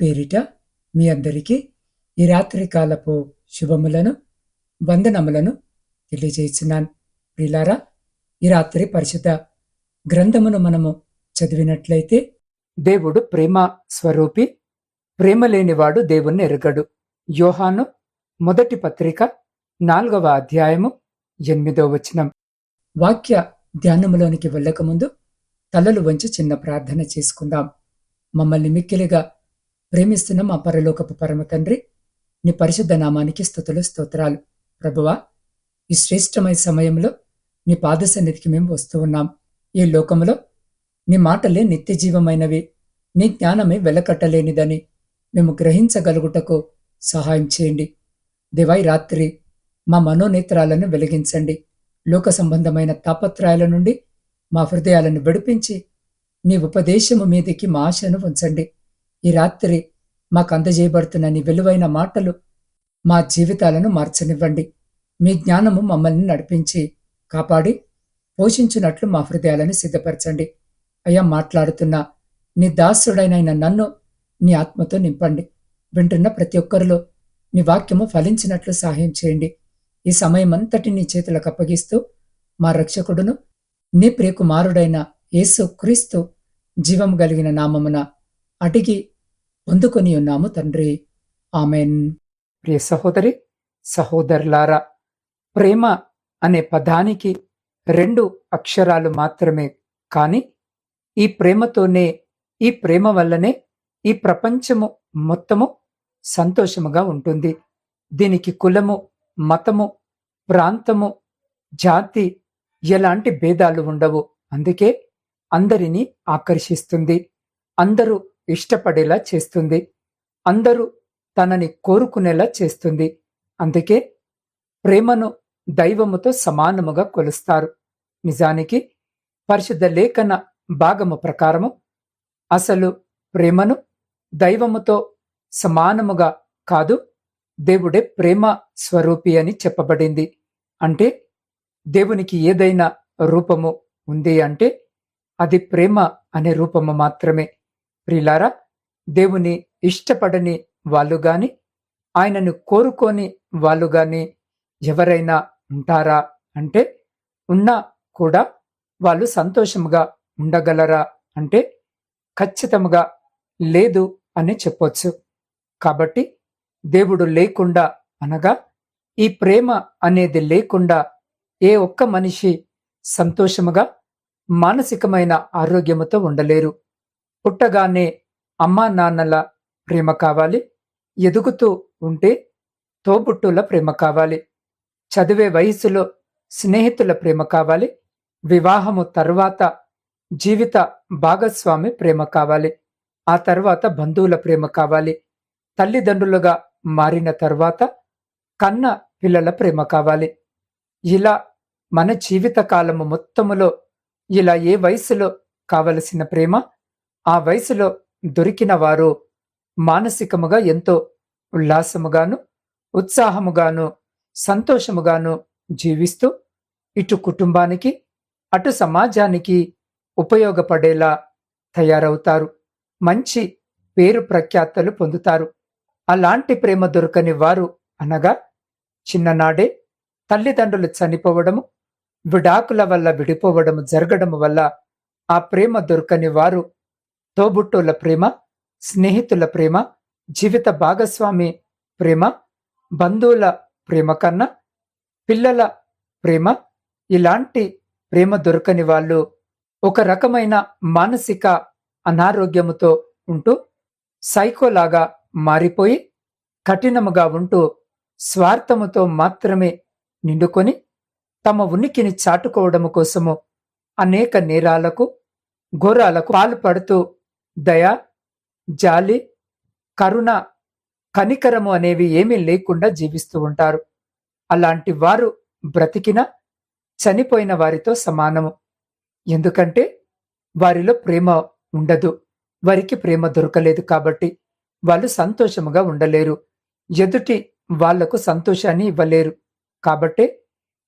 పేరిట మీ అందరికీ ఈ రాత్రి కాలపు శుభములను వందనములను తెలియజేస్తున్నాను. ప్రిలారా ఈ రాత్రి పరిశుద్ధ గ్రంథమును మనము చదివినట్లయితే దేవుడు ప్రేమ స్వరూపి ప్రేమ లేనివాడు దేవుణ్ణి ఎరగడు. యోహాను మొదటి పత్రిక నాలుగవ అధ్యాయము ఎనిమిదవ వచనం. వాక్య ధ్యానములోనికి వెళ్ళకముందు తలలు వంచి చిన్న ప్రార్థన చేసుకుందాం. మమ్మల్ని మిక్కిలిగా ప్రేమిస్తున్న మా పరలోకపు పరమ తండ్రి నీ పరిశుద్ధ నామానికి స్థుతులు స్తోత్రాలు. ప్రభువా ఈ శ్రేష్టమైన సమయంలో నీ పాద సన్నిధికి మేము వస్తూ ఉన్నాం. ఈ లోకములో నీ మాటలే నిత్య జీవమైనవి. నీ జ్ఞానమే వెలకట్టలేనిదని మేము గ్రహించగలుగుటకు సహాయం చేయండి. దివాయి రాత్రి మా మనోనేత్రాలను వెలిగించండి. లోక సంబంధమైన తాపత్రయాల నుండి మా హృదయాలను విడిపించి నీ ఉపదేశము మీదికి మా ఆశను ఉంచండి. ఈ రాత్రి మాకు అందజేయబడుతున్న నీ విలువైన మాటలు మా జీవితాలను మార్చనివ్వండి. మీ జ్ఞానము మమ్మల్ని నడిపించి కాపాడి పోషించినట్లు మా హృదయాలను సిద్ధపరచండి. అయ్యా మాట్లాడుతున్న నీ దాసుడైన నన్ను నీ ఆత్మతో నింపండి. వింటున్న ప్రతి ఒక్కరిలో నీ వాక్యము ఫలించినట్లు సహాయం చేయండి. ఈ సమయం అంతటి నీ చేతులకు అప్పగిస్తూ మా రక్షకుడును నీ ప్రియకుమారుడైన యేసు క్రీస్తు జీవం కలిగిన నామమున అడిగి పొందుకొని ఉన్నాము తండ్రి. ఆమెన్. ప్రియ సహోదరి సహోదరులారా ప్రేమ అనే పదానికి రెండు అక్షరాలు మాత్రమే కానీ ఈ ప్రేమతోనే ఈ ప్రేమ వల్లనే ఈ ప్రపంచము మొత్తము సంతోషముగా ఉంటుంది. దీనికి కులము మతము ప్రాంతము జాతి ఎలాంటి భేదాలు ఉండవు. అందుకే అందరినీ ఆకర్షిస్తుంది. అందరూ ఇష్టపడేలా చేస్తుంది. అందరూ తనని కోరుకునేలా చేస్తుంది. అందుకే ప్రేమను దైవముతో సమానముగా కొలుస్తారు. నిజానికి పరిశుద్ధ లేఖన భాగము ప్రకారము అసలు ప్రేమను దైవముతో సమానముగా కాదు దేవుడే ప్రేమ స్వరూపి అని చెప్పబడింది. అంటే దేవునికి ఏదైనా రూపము ఉంది అంటే అది ప్రేమ అనే రూపము మాత్రమే. ప్రిలారా దేవుని ఇష్టపడని వాళ్ళు గాని ఆయనను కోరుకోని వాళ్ళు గాని ఎవరైనా ఉంటారా అంటే ఉన్నా కూడా వాళ్ళు సంతోషముగా ఉండగలరా అంటే ఖచ్చితముగా లేదు అని చెప్పొచ్చు. కాబట్టి దేవుడు లేకుండా అనగా ఈ ప్రేమ అనేది లేకుండా ఏ ఒక్క మనిషి సంతోషముగా మానసికమైన ఆరోగ్యముతో ఉండలేరు. పుట్టగానే అమ్మా నాన్నల ప్రేమ కావాలి. ఎదుగుతూ ఉంటే తోబుట్టుల ప్రేమ కావాలి. చదివే వయసులో స్నేహితుల ప్రేమ కావాలి. వివాహము తర్వాత జీవిత భాగస్వామి ప్రేమ కావాలి. ఆ తర్వాత బంధువుల ప్రేమ కావాలి. తల్లిదండ్రులుగా మారిన తర్వాత కన్న పిల్లల ప్రేమ కావాలి. ఇలా మన జీవిత కాలము మొత్తములో ఇలా ఏ వయసులో కావలసిన ప్రేమ ఆ వయసులో దొరికిన వారు మానసికముగా ఎంతో ఉల్లాసముగాను ఉత్సాహముగాను సంతోషముగాను జీవిస్తూ ఇటు కుటుంబానికి అటు సమాజానికి ఉపయోగపడేలా తయారవుతారు. మంచి పేరు ప్రఖ్యాతలు పొందుతారు. అలాంటి ప్రేమ దొరకని వారు అనగా చిన్ననాడే తల్లిదండ్రులు చనిపోవడము విడాకుల వల్ల విడిపోవడము జరగడము వల్ల ఆ ప్రేమ దొరకని వారు తోబుట్టుల ప్రేమ స్నేహితుల ప్రేమ జీవిత భాగస్వామి ప్రేమ బంధువుల ప్రేమ కన్నా పిల్లల ప్రేమ ఇలాంటి ప్రేమ దొరకని వాళ్ళు ఒక రకమైన మానసిక అనారోగ్యముతో ఉంటూ సైకోలాగా మారిపోయి కఠినముగా ఉంటూ స్వార్థముతో మాత్రమే నిండుకొని తమ ఉనికిని చాటుకోవడము కోసము అనేక నేరాలకు ఘోరాలకు పాల్పడుతూ దయ జాలి కరుణ కనికరము అనేవి ఏమీ లేకుండా జీవిస్తూ ఉంటారు. అలాంటి వారు బ్రతికిన చనిపోయిన వారితో సమానము. ఎందుకంటే వారిలో ప్రేమ ఉండదు. వారికి ప్రేమ దొరకలేదు కాబట్టి వాళ్ళు సంతోషముగా ఉండలేరు. ఎదుటి వాళ్ళకు సంతోషాన్ని ఇవ్వలేరు. కాబట్టే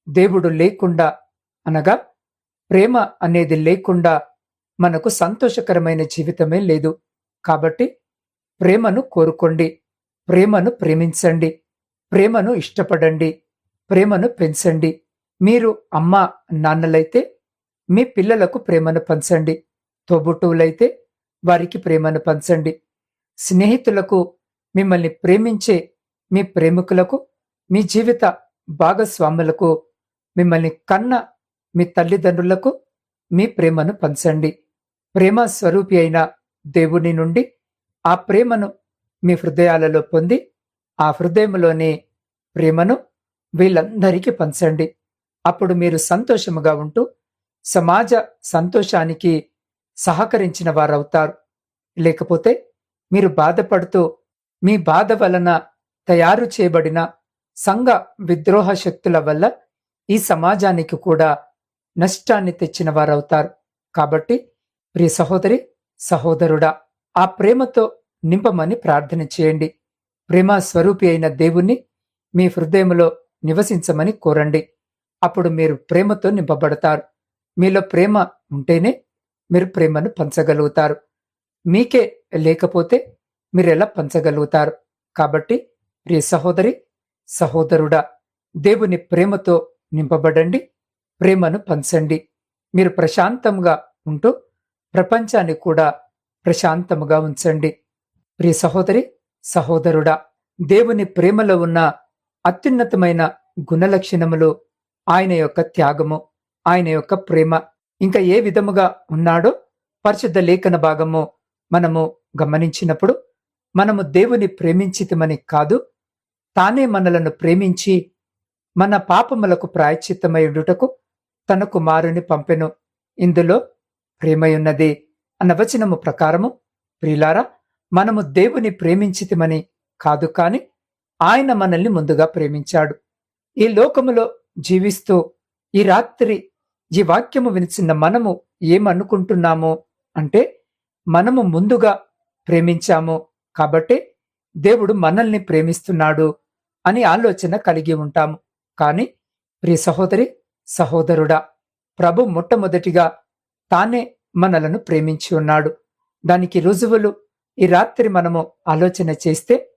దేవుడు లేకుండా అనగా ప్రేమ అనేది లేకుండా మనకు సంతోషకరమైన జీవితమే లేదు. కాబట్టి ప్రేమను కోరుకోండి. ప్రేమను ప్రేమించండి. ప్రేమను ఇష్టపడండి. ప్రేమను పెంచండి. మీరు అమ్మ నాన్నలైతే మీ పిల్లలకు ప్రేమను పంచండి. తోబుట్టువులైతే వారికి ప్రేమను పంచండి. స్నేహితులకు మిమ్మల్ని ప్రేమించే మీ ప్రేమికులకు మీ జీవిత భాగస్వాములకు మిమ్మల్ని కన్న మీ తల్లిదండ్రులకు మీ ప్రేమను పంచండి. ప్రేమ స్వరూపి అయిన దేవుని నుండి ఆ ప్రేమను మీ హృదయాలలో పొంది ఆ హృదయంలోని ప్రేమను వీళ్ళందరికీ పంచండి. అప్పుడు మీరు సంతోషముగా ఉంటూ సమాజ సంతోషానికి సహకరించిన వారవుతారు. లేకపోతే మీరు బాధపడుతూ మీ బాధ వలన తయారు చేయబడిన సంఘ విద్రోహ శక్తుల వల్ల ఈ సమాజానికి కూడా నష్టాన్ని తెచ్చిన వారవుతారు. కాబట్టి ప్రియ సహోదరి సహోదరుడా ఆ ప్రేమతో నింపమని ప్రార్థన చేయండి. ప్రేమ స్వరూపి అయిన దేవుణ్ణి మీ హృదయంలో నివసించమని కోరండి. అప్పుడు మీరు ప్రేమతో నింపబడతారు. మీలో ప్రేమ ఉంటేనే మీరు ప్రేమను పంచగలుగుతారు. మీకే లేకపోతే మీరెలా పంచగలుగుతారు? కాబట్టి ప్రియ సహోదరి సహోదరుడా దేవుని ప్రేమతో నింపబడండి ప్రేమను పంచండి. మీరు ప్రశాంతంగా ఉంటూ ప్రపంచాన్ని కూడా ప్రశాంతముగా ఉంచండి. ప్రియ సహోదరి సహోదరుడా దేవుని ప్రేమలో ఉన్న అత్యున్నతమైన గుణలక్షణములు ఆయన యొక్క త్యాగము ఆయన యొక్క ప్రేమ. ఇంకా ఏ విధముగా ఉన్నాడో పరిశుద్ధ లేఖన భాగము మనము గమనించినప్పుడు మనము దేవుని ప్రేమించితమని కాదు తానే మనలను ప్రేమించి మన పాపములకు ప్రాయశ్చిత్తమయుడుటకు తన కుమారుని పంపెను. ఇందులో ప్రేమయున్నది అన్న వచనము ప్రకారము ప్రియులారా మనము దేవుని ప్రేమించితిమని కాదు కాని ఆయన మనల్ని ముందుగా ప్రేమించాడు. ఈ లోకములో జీవిస్తూ ఈ రాత్రి ఈ వాక్యము వినిచిన మనము ఏమనుకుంటున్నాము అంటే మనము ముందుగా ప్రేమించాము కాబట్టి దేవుడు మనల్ని ప్రేమిస్తున్నాడు అని ఆలోచన కలిగి ఉంటాము. కాని ప్రియ సహోదరి సహోదరుడా ప్రభు మొట్టమొదటిగా తానే మనలను ప్రేమించి ఉన్నాడు. దానికి రుజువులు ఈ రాత్రి మనము ఆలోచన చేస్తే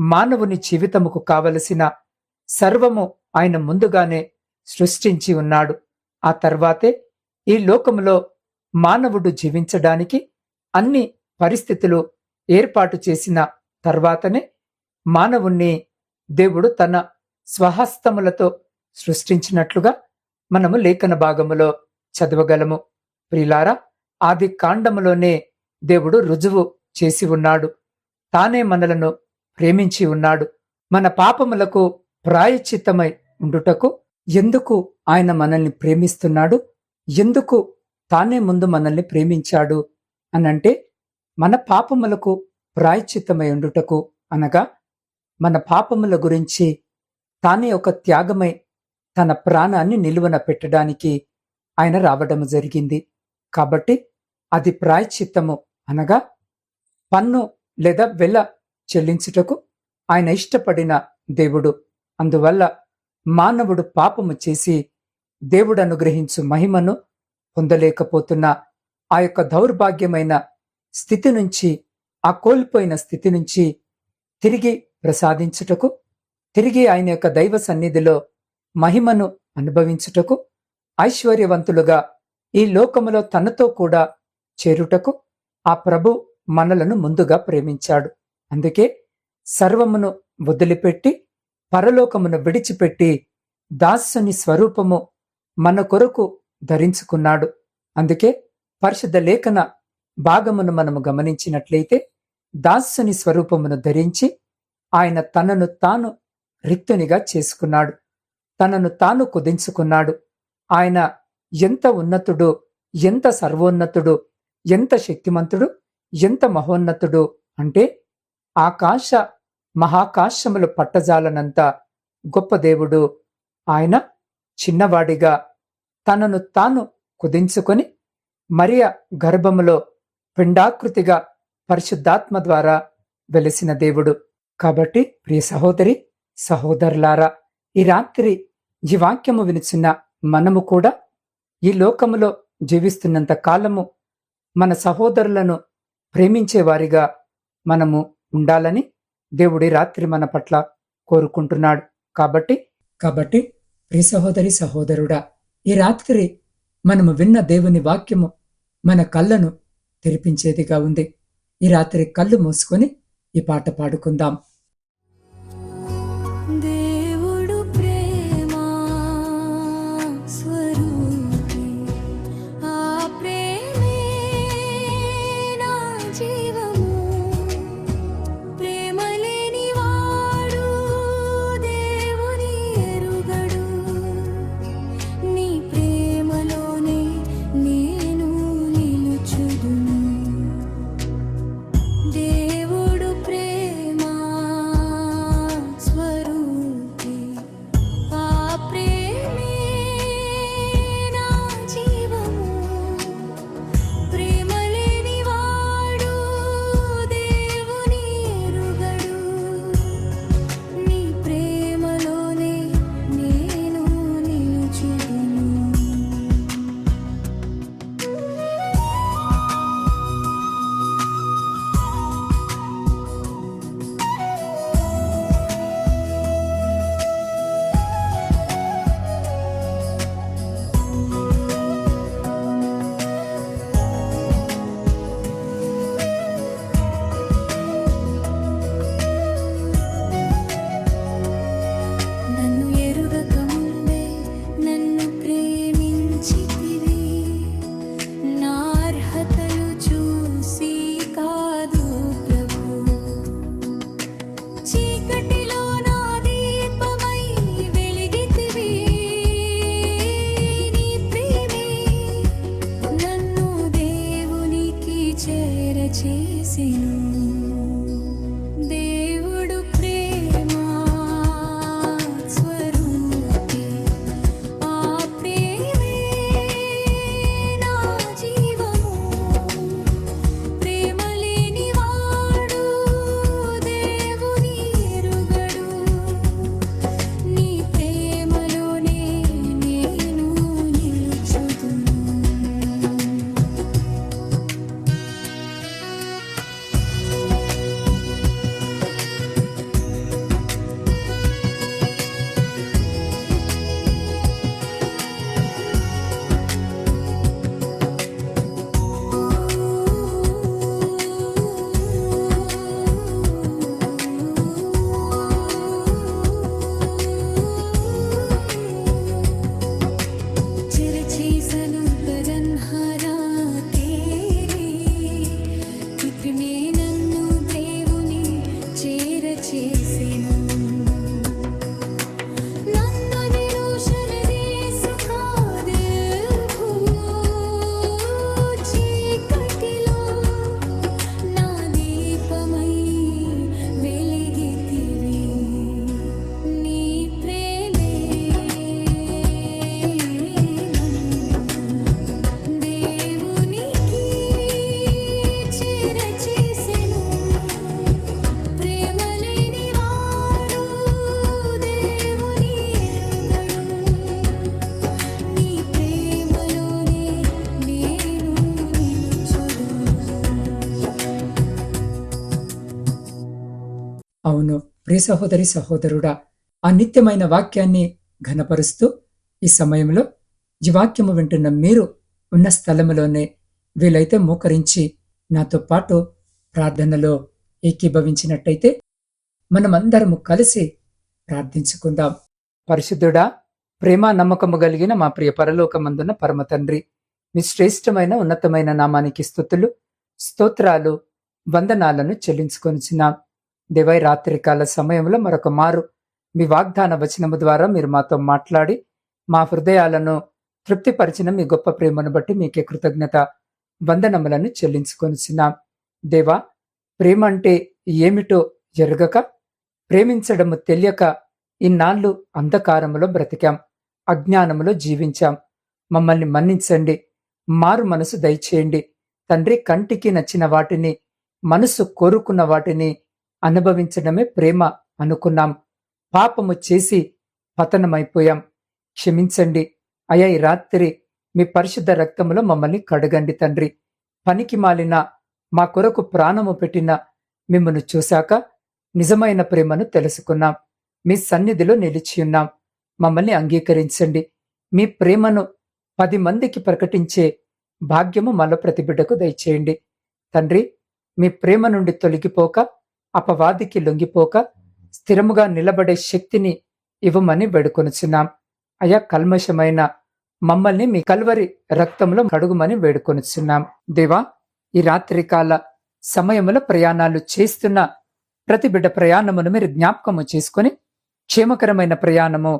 మానవుని జీవితముకు కావలసిన సర్వము ఆయన ముందుగానే సృష్టించి ఉన్నాడు. ఆ తర్వాతే ఈ లోకములో మానవుడు జీవించడానికి అన్ని పరిస్థితులు ఏర్పాటు చేసిన తర్వాతనే మానవుణ్ణి దేవుడు తన స్వహస్తములతో సృష్టించినట్లుగా మనము లేఖన భాగములో చదవగలము. ప్రిలారా ఆది కాండములోనే దేవుడు రుజువు చేసి ఉన్నాడు. తానే మనలను ప్రేమించి ఉన్నాడు. మన పాపములకు ప్రాయచిత్తమై ఉండుటకు ఎందుకు ఆయన మనల్ని ప్రేమిస్తున్నాడు? ఎందుకు తానే ముందు మనల్ని ప్రేమించాడు? అనంటే మన పాపములకు ప్రాయచిత్తమై ఉండుటకు అనగా మన పాపముల గురించి తానే ఒక త్యాగమై తన ప్రాణాన్ని నిలువన పెట్టడానికి ఆయన రావడం జరిగింది. కాబట్టి అది ప్రాయచిత్తము అనగా పన్ను లేదా వెల చెల్లించుటకు ఆయన ఇష్టపడిన దేవుడు. అందువల్ల మానవుడు పాపము చేసి దేవుడు అనుగ్రహించు మహిమను పొందలేకపోతున్న ఆ యొక్క దౌర్భాగ్యమైన స్థితి నుంచి ఆ కోల్పోయిన స్థితి నుంచి తిరిగి ప్రసాదించుటకు తిరిగి ఆయన యొక్క దైవ సన్నిధిలో మహిమను అనుభవించుటకు ఐశ్వర్యవంతులుగా ఈ లోకములో తనతో కూడా చేరుటకు ఆ ప్రభు మనలను ముందుగా ప్రేమించాడు. అందుకే సర్వమును వదిలిపెట్టి పరలోకమును విడిచిపెట్టి దాసుని స్వరూపము మన కొరకు ధరించుకున్నాడు. అందుకే పరిశుద్ధ లేఖన భాగమును మనము గమనించినట్లయితే దాసుని స్వరూపమును ధరించి ఆయన తనను తాను రిక్తునిగా చేసుకున్నాడు. తనను తాను కుదించుకున్నాడు. ఆయన ఎంత ఉన్నతుడు ఎంత సర్వోన్నతుడు ఎంత శక్తిమంతుడు ఎంత మహోన్నతుడు అంటే ఆకాశ మహాకాశములు పట్టజాలనంత గొప్ప దేవుడు. ఆయన చిన్నవాడిగా తనను తాను కుదించుకొని మరియ గర్భములో పిండాకృతిగా పరిశుద్ధాత్మ ద్వారా వెలిసిన దేవుడు. కాబట్టి ప్రియ సహోదరి సహోదరులారా ఈ రాత్రి ఈ వాక్యము వినిచిన మనము కూడా ఈ లోకములో జీవిస్తున్నంత కాలము మన సహోదరులను ప్రేమించేవారిగా మనము ఉండాలని దేవుడి రాత్రి మన పట్ల కోరుకుంటున్నాడు. కాబట్టి కాబట్టి ప్రియ సహోదరి సహోదరుడా ఈ రాత్రి మనము విన్న దేవుని వాక్యము మన కళ్ళను తెరిపించేదిగా ఉంది. ఈ రాత్రి కళ్ళు మూసుకొని ఈ పాట పాడుకుందాం. అవును. ప్రియ సహోదరి సహోదరుడా ఆ నిత్యమైన వాక్యాన్ని ఘనపరుస్తూ ఈ సమయంలో ఈ వాక్యము వింటున్న మీరు ఉన్న స్థలములోనే వీలైతే మోకరించి నాతో పాటు ప్రార్థనలో ఏకీభవించినట్టయితే మనమందరము కలిసి ప్రార్థించుకుందాం. పరిశుద్ధుడా ప్రేమ నమ్మకము కలిగిన మా ప్రియ పరలోకమందున్న పరమ తండ్రి మీ శ్రేష్టమైన ఉన్నతమైన నామానికి స్థుతులు స్తోత్రాలు వందనాలను చెల్లించుకొనిచున్నాం. దేవై రాత్రికాల సమయంలో మరొక మారు మీ వాగ్దాన వచనము ద్వారా మీరు మాతో మాట్లాడి మా హృదయాలను తృప్తిపరిచిన మీ గొప్ప ప్రేమను బట్టి మీకే కృతజ్ఞత వందనములను చెల్లించుకొనిచున్నాం. దేవా ప్రేమ అంటే ఏమిటో ఎరగక ప్రేమించడము తెలియక ఇన్నాళ్ళు అంధకారములో బ్రతికాం అజ్ఞానములో జీవించాం. మమ్మల్ని మన్నించండి మారు మనసు దయచేయండి. తండ్రి కంటికి నచ్చిన వాటిని మనసు కోరుకున్న వాటిని అనుభవించడమే ప్రేమ అనుకున్నాం. పాపము చేసి పతనమైపోయాం. క్షమించండి. అయ్యా ఈ రాత్రి మీ పరిశుద్ధ రక్తములో మమ్మల్ని కడగండి తండ్రి. పనికి మాలిన మా కొరకు ప్రాణము పెట్టిన మిమ్మల్ని చూశాక నిజమైన ప్రేమను తెలుసుకున్నాం. మీ సన్నిధిలో నిలిచి ఉన్నాం. మమ్మల్ని అంగీకరించండి. మీ ప్రేమను పది మందికి ప్రకటించే భాగ్యము మల ప్రతి బిడ్డకు దయచేయండి. తండ్రి మీ ప్రేమ నుండి తొలగిపోక అపవాదికి లొంగిపోక స్థిరముగా నిలబడే శక్తిని ఇవ్వమని వేడుకొనుచున్నాం. అయా కల్మషమైన మమ్మల్ని మీ కల్వరి రక్తంలో కడుగుమని వేడుకొనుచున్నాం. దేవా ఈ రాత్రికాల సమయములో ప్రయాణాలు చేస్తున్న ప్రతి బిడ్డ ప్రయాణమును మీరు జ్ఞాపకము చేసుకొని క్షేమకరమైన ప్రయాణము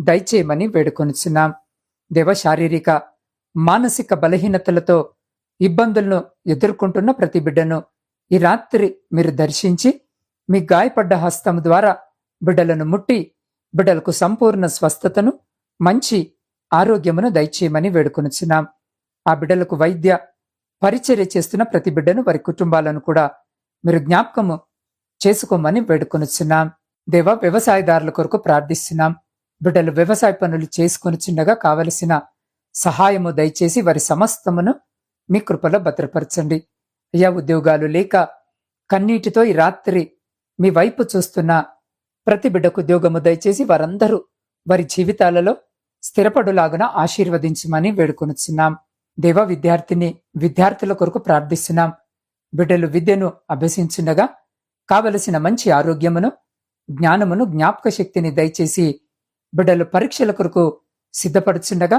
దయచేయమని వేడుకొనుచున్నాం. దేవ శారీరక మానసిక బలహీనతలతో ఇబ్బందులను ఎదుర్కొంటున్న ప్రతి బిడ్డను ఈ రాత్రి మీరు దర్శించి మీ గాయపడ్డ హస్తం ద్వారా బిడ్డలను ముట్టి బిడ్డలకు సంపూర్ణ స్వస్థతను మంచి ఆరోగ్యమును దయచేయమని వేడుకొనుచున్నాం. ఆ బిడ్డలకు వైద్య పరిచర్య చేస్తున్న ప్రతి బిడ్డను వారి కుటుంబాలను కూడా మీరు జ్ఞాపకము చేసుకోమని వేడుకొనుచున్నాం. దేవ వ్యవసాయదారుల కొరకు ప్రార్థిస్తున్నాం. బిడ్డలు వ్యవసాయ పనులు చేసుకుని చిన్నగా కావలసిన సహాయము దయచేసి వారి సమస్తమును మీ కృపలో భద్రపరచండి. అయ్యా ఉద్యోగాలు లేక కన్నీటితో ఈ రాత్రి మీ వైపు చూస్తున్న ప్రతి బిడ్డకు ఉద్యోగము దయచేసి వారందరూ వారి జీవితాలలో స్థిరపడులాగున ఆశీర్వదించమని వేడుకొనుచున్నాం. దేవ విద్యార్థిని విద్యార్థుల కొరకు ప్రార్థిస్తున్నాం. బిడ్డలు విద్యను అభ్యసించుండగా కావలసిన మంచి ఆరోగ్యమును జ్ఞానమును జ్ఞాపక శక్తిని దయచేసి బిడ్డలు పరీక్షల కొరకు సిద్ధపడుచుండగా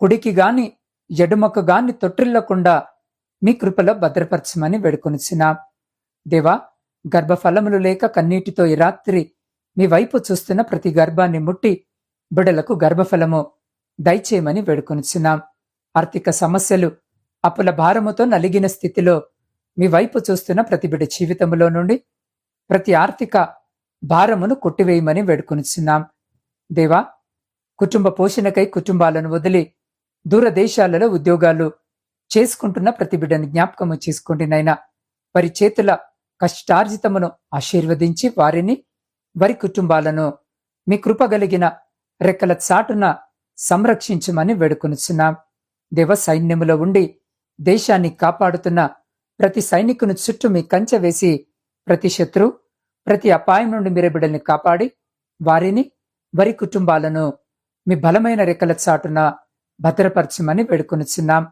కుడికి గాని ఎడుమకు గాని తొట్టిల్లకుండా మీ కృపలో భద్రపరచమని వేడుకొనిచిన దేవా గర్భఫలములు లేక కన్నీటితో ఈ రాత్రి మీ వైపు చూస్తున్న ప్రతి గర్భాన్ని ముట్టి బిడలకు గర్భఫలము దయచేయమని వేడుకొనిచున్నాం. ఆర్థిక సమస్యలు అప్పుల భారముతో నలిగిన స్థితిలో మీ వైపు చూస్తున్న ప్రతి బిడ జీవితంలో నుండి ప్రతి ఆర్థిక భారమును కొట్టివేయమని వేడుకొనిచున్నాం. దేవా కుటుంబ పోషణకై కుటుంబాలను వదిలి దూరదేశాలలో ఉద్యోగాలు చేసుకుంటున్న ప్రతి బిడ్డని జ్ఞాపకము చేసుకోండి నైనా వారి చేతుల కష్టార్జితమును ఆశీర్వదించి వారిని వారి కుటుంబాలను మీ కృప కలిగిన రెక్కల చాటున సంరక్షించమని వేడుకొనుచున్నాం. దేవ సైన్యములో ఉండి దేశాన్ని కాపాడుతున్న ప్రతి సైనికుని చుట్టూ మీ కంచె వేసి ప్రతి శత్రు ప్రతి అపాయం నుండి మీరు బిడ్డల్ని కాపాడి వారిని వారి కుటుంబాలను మీ బలమైన రెక్కల చాటున భద్రపరచమని వేడుకొనుచున్నాం.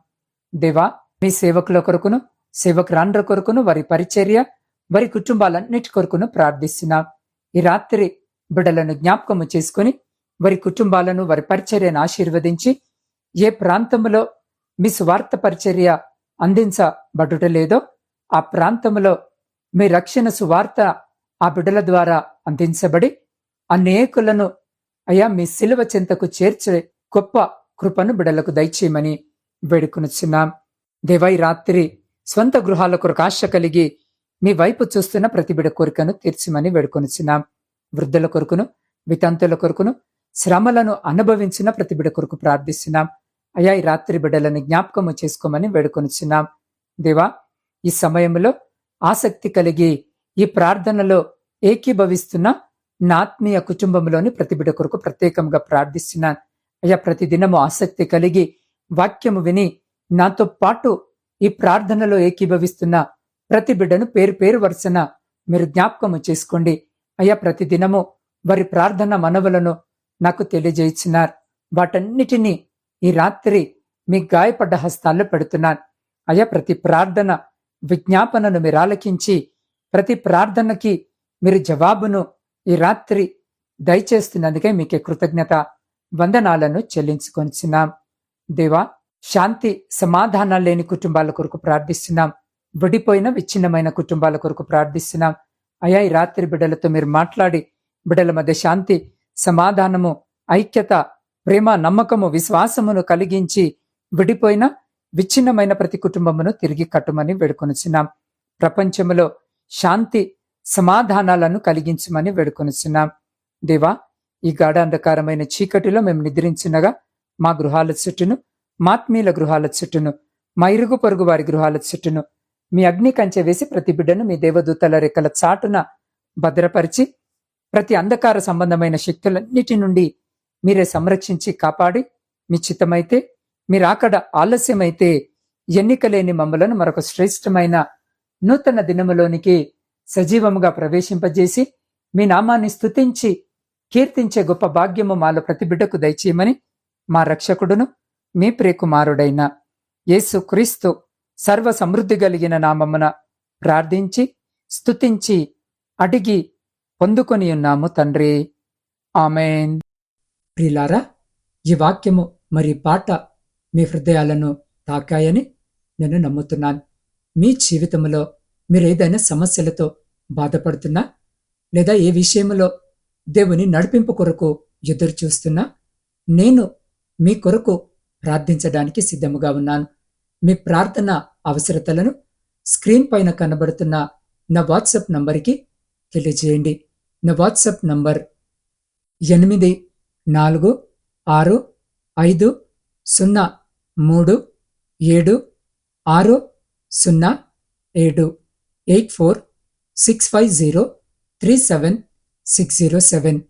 దేవా మీ సేవకుల కొరకును సేవకురాండ్ర కొరకును వారి పరిచర్య వారి కుటుంబాలన్నిటి కొరకును ప్రార్థిస్తున్నా. ఈ రాత్రి బిడలను జ్ఞాపకము చేసుకుని వారి కుటుంబాలను వారి పరిచర్యను ఆశీర్వదించి ఏ ప్రాంతములో మీ స్వార్థ పరిచర్య అందించబడుట లేదో ఆ ప్రాంతంలో మీ రక్షణ సువార్త ఆ బిడ్డల ద్వారా అందించబడి అనేకులను అయా మీ శిలువ చెంతకు చేర్చే గొప్ప కృపను బిడలకు దయచేయమని వేడుకొనుచున్నాం. దేవై రాత్రి స్వంత గృహాల కొరకు ఆశ కలిగి మీ వైపు చూస్తున్న ప్రతిబిడ కోరికను తీర్చమని వేడుకొనుచున్నాం. వృద్ధుల కొరకును వితంతుల కొరకును శ్రమలను అనుభవించిన ప్రతిబిడ కొరకు ప్రార్థిస్తున్నాం. అయా ఈ రాత్రి బిడ్డలను జ్ఞాపకము చేసుకోమని వేడుకొనుచున్నాం. దేవా ఈ సమయంలో ఆసక్తి కలిగి ఈ ప్రార్థనలో ఏకీభవిస్తున్న నా ఆత్మీయ కుటుంబంలోని ప్రతిబిడ కొరకు ప్రత్యేకంగా ప్రార్థిస్తున్నాను. అయ్యా ప్రతి దినము ఆసక్తి కలిగి వాక్యము విని నాతో పాటు ఈ ప్రార్థనలో ఏకీభవిస్తున్న ప్రతి బిడ్డను పేరు పేరు వరుసన మీరు జ్ఞాపకము చేసుకోండి. అయ్యా ప్రతి దినము వారి ప్రార్థన మనవులను నాకు తెలియజేయించినారు వాటన్నిటినీ ఈ రాత్రి మీ గాయపడ్డ హస్తాల్లో పెడుతున్నాను. అయ్యా ప్రతి ప్రార్థన విజ్ఞాపనను మీరు ఆలకించి ప్రతి ప్రార్థనకి మీరు జవాబును ఈ రాత్రి దయచేస్తున్నందుకే మీకే కృతజ్ఞత వందనాలను చెల్లించుకొనిచున్నాం. దేవా శాంతి సమాధానాలు లేని కుటుంబాల కొరకు ప్రార్థిస్తున్నాం. విడిపోయిన విచ్ఛిన్నమైన కుటుంబాల కొరకు ప్రార్థిస్తున్నాం. అయా ఈ రాత్రి బిడ్డలతో మీరు మాట్లాడి బిడ్డల మధ్య శాంతి సమాధానము ఐక్యత ప్రేమ నమ్మకము విశ్వాసమును కలిగించి విడిపోయిన విచ్ఛిన్నమైన ప్రతి కుటుంబమును తిరిగి కట్టుమని వేడుకొనుచున్నాం. ప్రపంచములో శాంతి సమాధానాలను కలిగించమని వేడుకొనుచున్నాం. దేవా ఈ గాఢ అంధకారమైన చీకటిలో మేము నిద్రించినగా మా గృహాల చుట్టూను మాత్మీల గృహాల చుట్టూను మా ఇరుగు పొరుగు వారి గృహాల చుట్టూను. మీ అగ్ని కంచె వేసి ప్రతి బిడ్డను మీ దేవదూతల రెక్కల చాటున భద్రపరిచి ప్రతి అంధకార సంబంధమైన శక్తులన్నిటి నుండి మీరే సంరక్షించి కాపాడి మీ చిత్తమైతే మీరాకడ ఆలస్యమైతే ఎన్నికలేని మమ్మలను మరొక శ్రేష్టమైన నూతన దినములోనికి సజీవముగా ప్రవేశింపజేసి మీ నామాన్ని స్తుతించి కీర్తించే గొప్ప భాగ్యము మాలో ప్రతి బిడ్డకు దయచేయమని మా రక్షకుడును మీ ప్రియకుమారుడైన యేసుక్రీస్తు సర్వ సమృద్ధి కలిగిన నామమున ప్రార్థించి స్తుతించి అడిగి పొందుకొని ఉన్నాము తండ్రి. ఆమెన్. ప్రిలారా ఈ వాక్యము మరి పాట మీ హృదయాలను తాకాయని నేను నమ్ముతున్నాను. మీ జీవితంలో మీరు ఏదైనా సమస్యలతో బాధపడుతున్నా లేదా ఏ విషయంలో దేవుని నడిపింపు కొరకు ఎదురు చూస్తున్నా నేను మీ కొరకు ప్రార్థించడానికి సిద్ధముగా ఉన్నాను. మీ ప్రార్థన అవసరతలను స్క్రీన్ పైన కనబడుతున్న నా వాట్సాప్ నంబర్కి తెలియజేయండి. నా వాట్సాప్ నంబర్ ఎనిమిది నాలుగు ఆరు ఐదు సున్నా మూడు ఏడు ఆరు సున్నా ఏడు eight four six five zero three seven six zero seven.